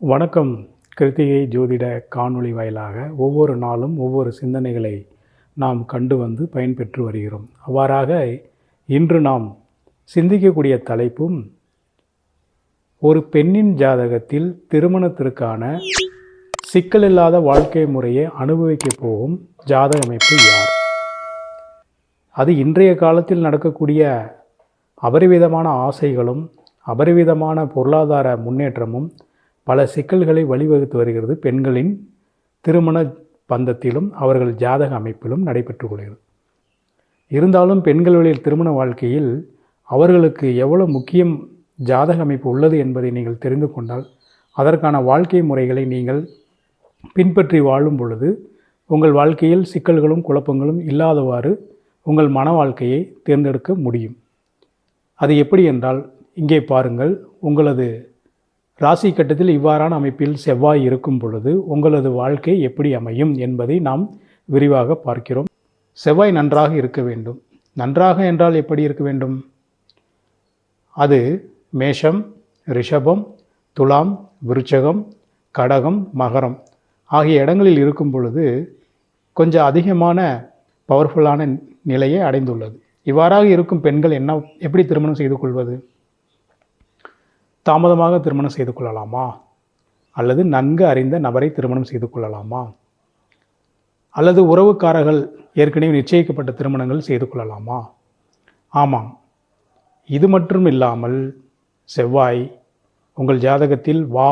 வணக்கம். கிருத்திகை ஜோதிட காணொளி வாயிலாக ஒவ்வொரு நாளும் ஒவ்வொரு சிந்தனைகளை நாம் கண்டு வந்து பயன்பெற்று வருகிறோம். அவ்வாறாக இன்று நாம் சிந்திக்கக்கூடிய தலைப்பும் ஒரு பெண்ணின் ஜாதகத்தில் திருமணத்திற்கான சிக்கலில்லாத வாழ்க்கை முறையை அனுபவிக்கப் போகும் ஜாதக அமைப்பு யார்? அது இன்றைய காலத்தில் நடக்கக்கூடிய அபரிவிதமான ஆசைகளும் அபரிவிதமான பொருளாதார முன்னேற்றமும் பல சிக்கல்களை வழிவகுத்து வருகிறது. பெண்களின் திருமண பந்தத்திலும் அவர்கள் ஜாதக அமைப்பிலும் நடைபெற்று கொள்கிறது. இருந்தாலும் பெண்களுடைய திருமண வாழ்க்கையில் அவர்களுக்கு எவ்வளவு முக்கியம் ஜாதக அமைப்பு உள்ளது என்பதை நீங்கள் தெரிந்து கொண்டால் அதற்கான வாழ்க்கை முறைகளை நீங்கள் பின்பற்றி வாழும் பொழுது உங்கள் வாழ்க்கையில் சிக்கல்களும் குழப்பங்களும் இல்லாதவாறு உங்கள் மன வாழ்க்கையை தேர்ந்தெடுக்க முடியும். அது எப்படி என்றால் இங்கே பாருங்கள் உங்களது ராசி கட்டத்தில் இவ்வாறான அமைப்பில் செவ்வாய் இருக்கும் பொழுது உங்களது வாழ்க்கை எப்படி அமையும் என்பதை நாம் விரிவாக பார்க்கிறோம். செவ்வாய் நன்றாக இருக்க வேண்டும். நன்றாக என்றால் எப்படி இருக்க வேண்டும்? அது மேஷம் ரிஷபம் துலாம் விருச்சகம் கடகம் மகரம் ஆகிய இடங்களில் இருக்கும் பொழுது கொஞ்சம் அதிகமான பவர்ஃபுல்லான நிலையை அடைந்துள்ளது. இவ்வாறாக இருக்கும் பெண்கள் என்ன எப்படி திருமணம் செய்து கொள்வது? தாமதமாக திருமணம் செய்து கொள்ளலாமா? அல்லது நன்கு அறிந்த நபரை திருமணம் செய்து கொள்ளலாமா? அல்லது உறவுக்காரர்கள் ஏற்கனவே நிச்சயிக்கப்பட்ட திருமணங்கள் செய்து கொள்ளலாமா? ஆமாம். இது மட்டும் இல்லாமல் செவ்வாய் உங்கள் ஜாதகத்தில் வா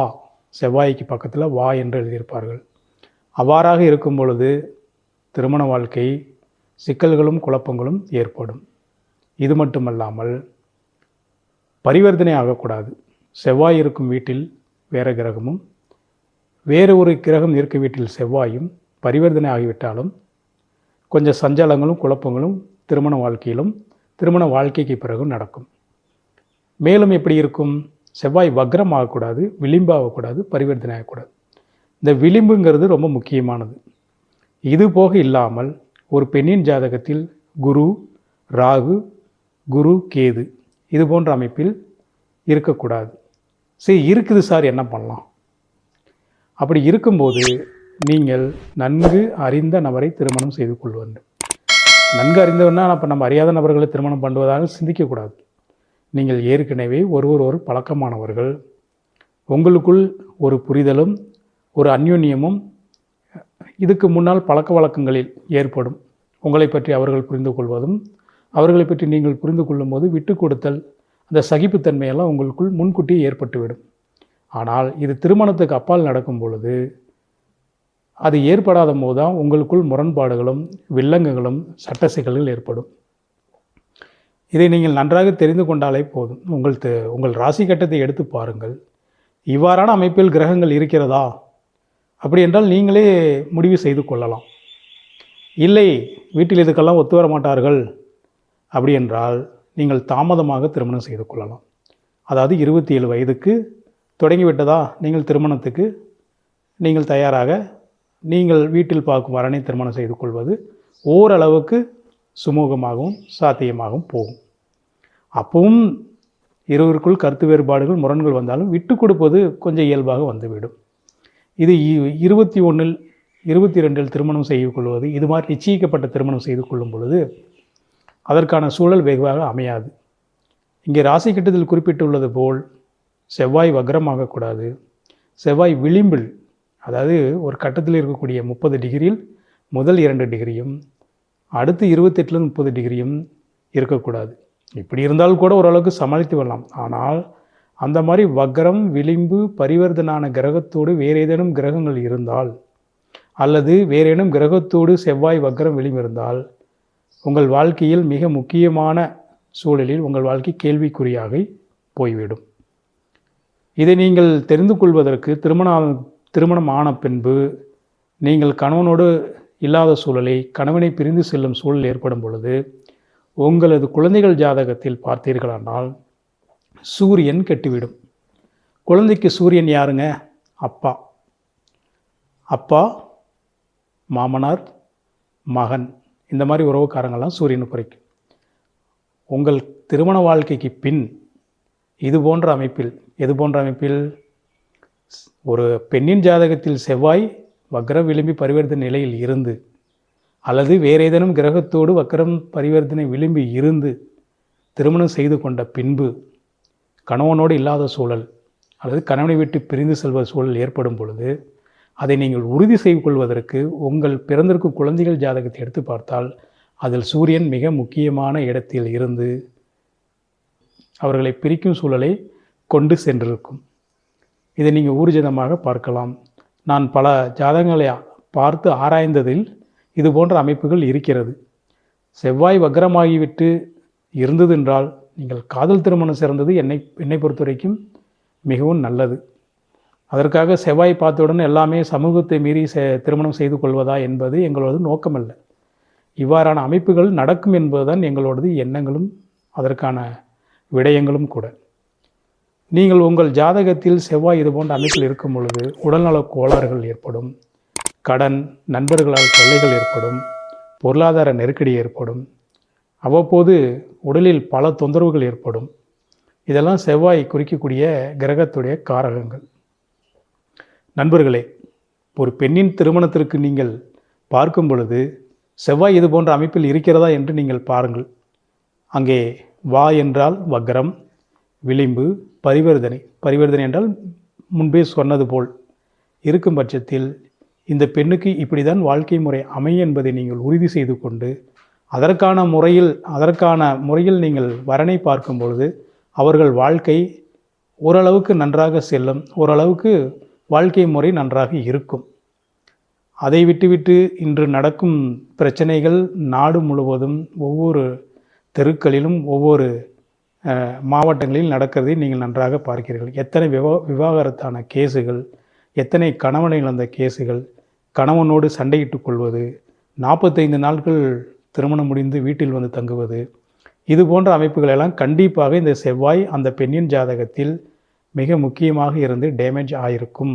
செவ்வாய்க்கு பக்கத்தில் வா என்று எழுதியிருப்பார்கள். அவ்வாறாக இருக்கும் பொழுது திருமண வாழ்க்கை சிக்கல்களும் குழப்பங்களும் ஏற்படும். இது மட்டுமல்லாமல் பரிவர்த்தனை ஆகக்கூடாது. செவ்வாய் இருக்கும் வீட்டில் வேறு கிரகமும் வேறு ஒரு கிரகம் இருக்கும் வீட்டில் செவ்வாயும் பரிவர்த்தனை ஆகிவிட்டாலும் கொஞ்சம் சஞ்சலங்களும் குழப்பங்களும் திருமண வாழ்க்கையிலும் திருமண வாழ்க்கைக்கு பிறகு நடக்கும். மேலும் எப்படி இருக்கும்? செவ்வாய் வக்ரம் ஆகக்கூடாது விளிம்பு ஆகக்கூடாது பரிவர்த்தனை ஆகக்கூடாது. இந்த விளிம்புங்கிறது ரொம்ப முக்கியமானது. இது போக இல்லாமல் ஒரு பெண்ணின் ஜாதகத்தில் குரு ராகு குரு கேது இது போன்ற அமைப்பில் இருக்கக்கூடாது. சரி இருக்குது சார் என்ன பண்ணலாம்? அப்படி இருக்கும்போது நீங்கள் நன்கு அறிந்த நபரை திருமணம் செய்து கொள்ள வேண்டும் நன்கு அறிந்தவன்னா அப்போ நம்ம அறியாத நபர்களை திருமணம் பண்ணுவதாக சிந்திக்கக்கூடாது. நீங்கள் ஏற்கனவே ஒருவர் ஒரு பழக்கமானவர்கள். உங்களுக்குள் ஒரு புரிதலும் ஒரு அந்யோன்யமும் இதுக்கு முன்னால் பழக்க வழக்கங்களில் ஏற்படும். உங்களை பற்றி அவர்கள் புரிந்து கொள்வதும் அவர்களை பற்றி நீங்கள் புரிந்து கொள்ளும்போது விட்டு கொடுத்தல் அந்த சகிப்புத்தன்மையெல்லாம் உங்களுக்குள் முன்கூட்டியே ஏற்பட்டுவிடும். ஆனால் இது திருமணத்துக்கு அப்பால் நடக்கும் பொழுது அது ஏற்படாத போது தான் உங்களுக்குள் முரண்பாடுகளும் வில்லங்கங்களும் சட்ட சிக்கல்கள் ஏற்படும். இதை நீங்கள் நன்றாக தெரிந்து கொண்டாலே போதும். உங்கள் த- உங்கள் ராசி கட்டத்தை எடுத்து பாருங்கள். இவ்வாறான அமைப்பில் கிரகங்கள் இருக்கிறதா? அப்படி என்றால் நீங்களே முடிவு செய்து கொள்ளலாம். இல்லை வீட்டில் இதுக்கெல்லாம் ஒத்து வர மாட்டார்கள். அப்படி என்றால் நீங்கள் தாமதமாக திருமணம் செய்து கொள்ளலாம். அதாவது இருபத்தி ஏழு வயதுக்கு தொடங்கிவிட்டதா? நீங்கள் திருமணத்துக்கு நீங்கள் தயாராக நீங்கள் வீட்டில் பார்க்கும் வரனை திருமணம் செய்து கொள்வது ஓரளவுக்கு சுமூகமாகவும் சாத்தியமாகவும் போகும். அப்பவும் இருவருக்குள் கருத்து வேறுபாடுகள் முரண்கள் வந்தாலும் விட்டு கொடுப்பது கொஞ்சம் இயல்பாக வந்துவிடும். இது இருபத்தி ஒன்றில் இருபத்தி ரெண்டில் திருமணம் செய்து கொள்வது இது மாதிரி நிச்சயிக்கப்பட்ட திருமணம் செய்து கொள்ளும் பொழுது அதற்கான சூழல் வெகுவாக அமையாது. இங்கே ராசி கட்டத்தில் குறிப்பிட்டுள்ளது போல் செவ்வாய் வக்ரமாகக்கூடாது செவ்வாய் விளிம்பில் அதாவது ஒரு கட்டத்தில் இருக்கக்கூடிய முப்பது டிகிரியில் முதல் இரண்டு டிகிரியும் அடுத்து இருபத்தெட்டுலேருந்து முப்பது டிகிரியும் இருக்கக்கூடாது. இப்படி இருந்தால் கூட ஓரளவுக்கு சமாளித்து வரலாம். ஆனால் அந்த மாதிரி வக்ரம் விளிம்பு பரிவர்த்தனான கிரகத்தோடு வேறு ஏதேனும் கிரகங்கள் இருந்தால் அல்லது வேறேனும் கிரகத்தோடு செவ்வாய் வக்ரம் விளிம்பு இருந்தால் உங்கள் வாழ்க்கையில் மிக முக்கியமான சூழலில் உங்கள் வாழ்க்கை கேள்விக்குறியாக போய்விடும். இதை நீங்கள் தெரிந்து கொள்வதற்கு திருமணம் திருமணம் ஆன பின்பு நீங்கள் கணவனோடு இல்லாத சூழலை கணவனை பிரிந்து செல்லும் சூழல் ஏற்படும் பொழுது உங்களது குழந்தைகள் ஜாதகத்தில் பார்த்தீர்களானால் சூரியன் கெட்டுவிடும். குழந்தைக்கு சூரியன் யாருங்க? அப்பா. அப்பா மாமனார் மகன். இந்த மாதிரி உறவுக்காரங்கள்லாம் சூரியனை குறைக்கும். உங்கள் திருமண வாழ்க்கைக்கு பின் இது போன்ற அமைப்பில் எது போன்ற அமைப்பில்? ஒரு பெண்ணின் ஜாதகத்தில் செவ்வாய் வக்ர விளிம்பி பரிவர்த்தனை நிலையில் இருந்து அல்லது வேறு ஏதேனும் கிரகத்தோடு வக்ரம் பரிவர்த்தனை விளிம்பி இருந்து திருமணம் செய்து கொண்ட பின்பு கணவனோடு இல்லாத சூழல் அல்லது கணவனை விட்டு பிரிந்து செல்வ சூழல் ஏற்படும் பொழுது அதை நீங்கள் உறுதி செய்து கொள்வதற்கு உங்கள் பிறந்திருக்கும் குழந்தைகள் ஜாதகத்தை எடுத்து பார்த்தால் அதில் சூரியன் மிக முக்கியமான இடத்தில் இருந்து அவர்களை பிரிக்கும் சூழலை கொண்டு சென்றிருக்கும். இதை நீங்கள் ஊர்ஜிதமாக பார்க்கலாம். நான் பல ஜாதகங்களை பார்த்து ஆராய்ந்ததில் இது போன்ற அமைப்புகள் இருக்கிறது. செவ்வாய் வக்ரமாகிவிட்டு இருந்ததென்றால் நீங்கள் காதல் திருமணம் சிறந்தது என்னை என்னை பொறுத்த வரைக்கும் மிகவும் நல்லது. அதற்காக செவ்வாய் பார்த்தவுடன் எல்லாமே சமூகத்தை மீறி செ திருமணம் செய்து கொள்வதா என்பது எங்களோடது நோக்கமல்ல. இவ்வாறான அமைப்புகள் நடக்கும் என்பதுதான் எங்களோடது எண்ணங்களும் அதற்கான விடயங்களும் கூட. நீங்கள் உங்கள் ஜாதகத்தில் செவ்வாய் இது போன்ற அமைப்பில் இருக்கும் பொழுது உடல்நல கோளாறுகள் ஏற்படும் கடன் நண்பர்களால் தொல்லைகள் ஏற்படும் பொருளாதார நெருக்கடி ஏற்படும் அவ்வப்போது உடலில் பல தொந்தரவுகள் ஏற்படும். இதெல்லாம் செவ்வாய் குறிக்கக்கூடிய கிரகத்துடைய காரகங்கள். நண்பர்களே ஒரு பெண்ணின் திருமணத்திற்கு நீங்கள் பார்க்கும் பொழுது செவ்வாய் இது போன்ற அமைப்பில் இருக்கிறதா? என்று நீங்கள் பாருங்கள். அங்கே வா என்றால் வக்ரம் விளிம்பு பரிவர்த்தனை. பரிவர்த்தனை என்றால் முன்பே சொன்னது போல் இருக்கும் பட்சத்தில் இந்த பெண்ணுக்கு இப்படி தான் வாழ்க்கை முறை அமையும் என்பதை நீங்கள் உறுதி செய்து கொண்டு அதற்கான முறையில் அதற்கான முறையில் நீங்கள் வரனை பார்க்கும் பொழுது அவர்கள் வாழ்க்கை ஓரளவுக்கு நன்றாக செல்லும் ஓரளவுக்கு வாழ்க்கை முறை நன்றாக இருக்கும். அதை விட்டுவிட்டு இன்று நடக்கும் பிரச்சனைகள் நாடு முழுவதும் ஒவ்வொரு தெருக்களிலும் ஒவ்வொரு மாவட்டங்களில் நடக்கிறதை நீங்கள் நன்றாக பார்க்கிறீர்கள். எத்தனை விவா விவாகரத்தான கேஸுகள் எத்தனை கணவனை இழந்த கேஸுகள் கணவனோடு சண்டையிட்டுக் கொள்வது நாற்பத்தைந்து நாட்கள் திருமணம் முடிந்து வீட்டில் வந்து தங்குவது இது போன்ற அமைப்புகள் எல்லாம் கண்டிப்பாக இந்த செவ்வாய் அந்த பெண்ணின் ஜாதகத்தில் மிக முக்கியமாக இருந்து டேமேஜ் ஆயிருக்கும்.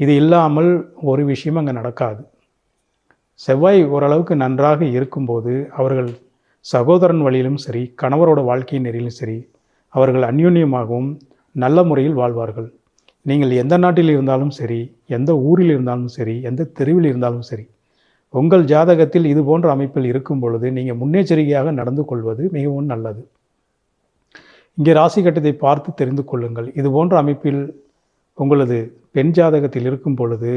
இது இல்லாமல் ஒரு விஷயம் அங்கே நடக்காது. செவ்வாய் ஓரளவுக்கு நன்றாக இருக்கும்போது அவர்கள் சகோதரன் வழியிலும் சரி கணவரோட வாழ்க்கை நெறியிலும் சரி அவர்கள் அந்யூன்யமாகவும் நல்ல முறையில் வாழ்வார்கள். நீங்கள் எந்த நாட்டில் இருந்தாலும் சரி எந்த ஊரில் இருந்தாலும் சரி எந்த தெருவில் இருந்தாலும் சரி உங்கள் ஜாதகத்தில் இது போன்ற அமைப்பில் இருக்கும் பொழுது நீங்கள் முன்னெச்சரிக்கையாக நடந்து கொள்வது மிகவும் நல்லது. இங்கே ராசி கட்டத்தை பார்த்து தெரிந்து கொள்ளுங்கள். இது போன்ற அமைப்பில் உங்களது பெண் ஜாதகத்தில் இருக்கும் பொழுது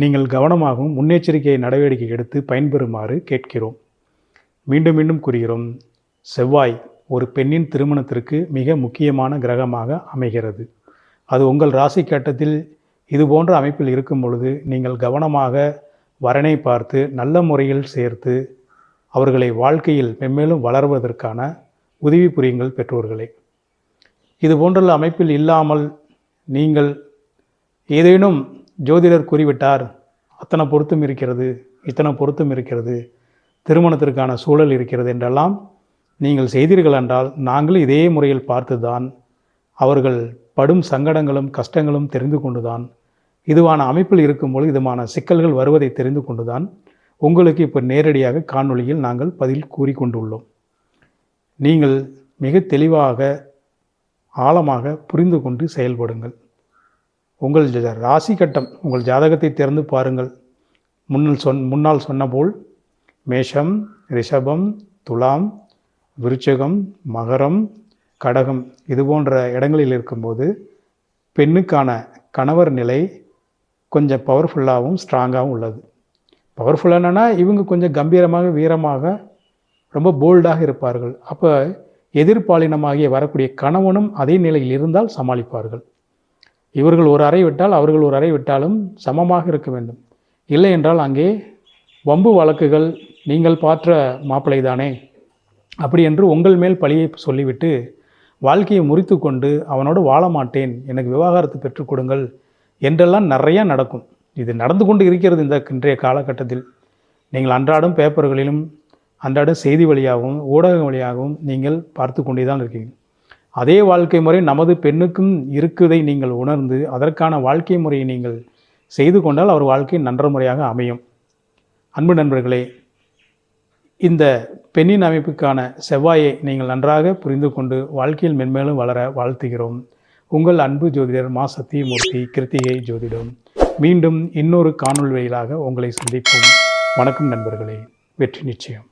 நீங்கள் கவனமாகவும் முன்னெச்சரிக்கை நடவடிக்கை எடுத்து பயன்பெறுமாறு கேட்கிறோம். மீண்டும் மீண்டும் கூறுகிறோம். செவ்வாய் ஒரு பெண்ணின் திருமணத்திற்கு மிக முக்கியமான கிரகமாக அமைகிறது. அது உங்கள் ராசி கட்டத்தில் இது போன்ற அமைப்பில் இருக்கும் பொழுது நீங்கள் கவனமாக வரனை பார்த்து நல்ல முறையில் சேர்த்து அவர்களை வாழ்க்கையில் மென்மேலும் வளர்வதற்கான உதவி புரியுங்கள் பெற்றோர்களே. இது போன்ற அமைப்பில் இல்லாமல் நீங்கள் ஏதேனும் ஜோதிடர் கூறிவிட்டார் அத்தனை பொருத்தம் இருக்கிறது இத்தனை பொருத்தம் இருக்கிறது திருமணத்திற்கான சூழல் இருக்கிறது என்றெல்லாம் நீங்கள் செய்தீர்கள் என்றால் நாங்களும் இதே முறையில் பார்த்துதான் அவர்கள் படும் சங்கடங்களும் கஷ்டங்களும் தெரிந்து கொண்டுதான் இதுவான அமைப்பில் இருக்கும்போது இதுமான சிக்கல்கள் வருவதை தெரிந்து கொண்டுதான் உங்களுக்கு இப்போ நேரடியாக காணொளியில் நாங்கள் பதில் கூறிக்கொண்டுள்ளோம். நீங்கள் மிக தெளிவாக ஆழமாக புரிந்து கொண்டு செயல்படுங்கள். உங்கள் ராசி கட்டம் உங்கள் ஜாதகத்தை திறந்து பாருங்கள். முன்னால் சொன் முன்னால் சொன்னபோல் மேஷம் ரிஷபம் துலாம் விருச்சகம் மகரம் கடகம் இது போன்ற இடங்களில் இருக்கும்போது பெண்ணுக்கான கணவர் நிலை கொஞ்சம் பவர்ஃபுல்லாகவும் ஸ்ட்ராங்காகவும் உள்ளது. பவர்ஃபுல்லானா இவங்க கொஞ்சம் கம்பீரமாக வீரமாக ரொம்ப போல்டாக இருப்பார்கள். அப்போ எதிர்பாலினமாகிய வரக்கூடிய கணவனும் அதே நிலையில் இருந்தால் சமாளிப்பார்கள். இவர்கள் ஒரு அறை விட்டால் அவர்கள் ஒரு அறை விட்டாலும் சமமாக இருக்க வேண்டும். இல்லை என்றால் அங்கே வம்பு வழக்குகள் நீங்கள் பாற்ற மாப்பிள்ளை தானே அப்படி என்று உங்கள் மேல் பழியை சொல்லிவிட்டு வாழ்க்கையை முறித்து கொண்டு அவனோடு வாழ மாட்டேன் எனக்கு விவாகரத்து பெற்றுக் கொடுங்கள் என்றெல்லாம் நிறையா நடக்கும். இது நடந்து கொண்டு இருக்கிறது இந்த இன்றைய காலகட்டத்தில். நீங்கள் அன்றாடம் பேப்பர்களிலும் அன்றாட செய்தி வழியாகவும் ஊடகம் வழியாகவும் நீங்கள் பார்த்து கொண்டே தான் இருக்கீங்க அதே வாழ்க்கை முறை நமது பெண்ணுக்கும் இருக்குதை நீங்கள் உணர்ந்து அதற்கான வாழ்க்கை முறையை நீங்கள் செய்து கொண்டால் அவர் வாழ்க்கை நன்ற முறையாக அமையும். அன்பு நண்பர்களே இந்த பெண்ணின் அமைப்புக்கான செவ்வாயை நீங்கள் நன்றாக புரிந்து கொண்டு வாழ்க்கையில் மென்மேலும் வளர வாழ்த்துகிறோம். உங்கள் அன்பு ஜோதிடர் மா. சத்தியமூர்த்தி கிருத்திகை ஜோதிடம். மீண்டும் இன்னொரு காணொளி வழியிலாக உங்களை சந்திப்போம். வணக்கம் நண்பர்களே வெற்றி நிச்சயம்.